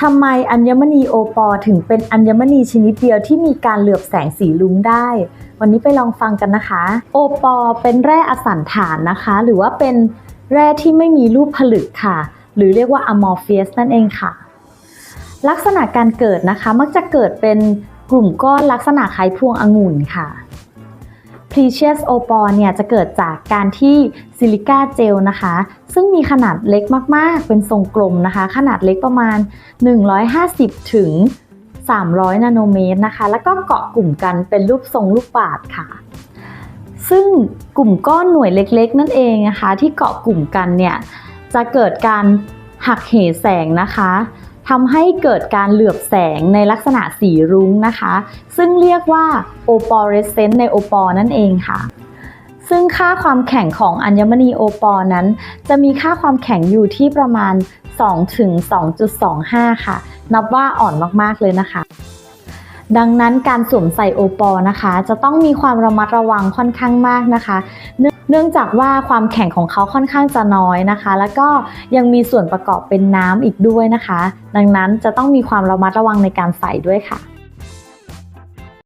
ทำไมอัญมณีโอปอถึงเป็นอัญมณีชนิดเดียวที่มีการเหลือบแสงสีลุ้งได้ วันนี้ไปลองฟังกันนะคะ โอปอเป็นแร่อสันฐานนะคะ หรือว่าเป็นแร่ที่ไม่มีรูปผลึกค่ะ หรือเรียกว่า amorphous นั่นเองค่ะ ลักษณะการเกิดนะคะมักจะเกิดเป็นกลุ่มก้อนลักษณะคล้ายพวงองุ่นค่ะ Precious Opal เนี่ยจะเกิดจากการที่ซิลิก้าเจลนะคะ ซึ่งมีขนาดเล็กมากๆ เป็นทรงกลมนะคะ ขนาดเล็กประมาณ 150 ถึง 300 นาโนเมตรนะคะ แล้วก็เกาะกลุ่มกันเป็นรูปทรงลูกบาศก์ค่ะ ซึ่งกลุ่มก้อนหน่วยเล็กๆ นั่นเองนะคะ ที่เกาะกลุ่มกันเนี่ยจะเกิดการ หักเหแสงนะคะทำให้เกิดการเหลือบแสงในลักษณะสีรุ้งนะคะ ซึ่งเรียกว่า opalescent ในโอปอนั่นเองค่ะ ซึ่งค่าความแข็งของอัญมณีโอปอนั้น จะมีค่าความแข็งอยู่ที่ประมาณ 2 ถึง 2.25 ค่ะ นับว่าอ่อนมากๆเลยนะคะ ดังนั้นการสวมใส่โอปอนะคะ จะต้องมีความระมัดระวังค่อนข้างมากนะคะเนื่อง เนื่องจากว่าความแข็งของเขาค่อนข้างจะน้อยนะคะ แล้วก็ยังมีส่วนประกอบเป็นน้ำอีกด้วยนะคะ ดังนั้นจะต้องมีความระมัดระวังในการใส่ด้วยค่ะ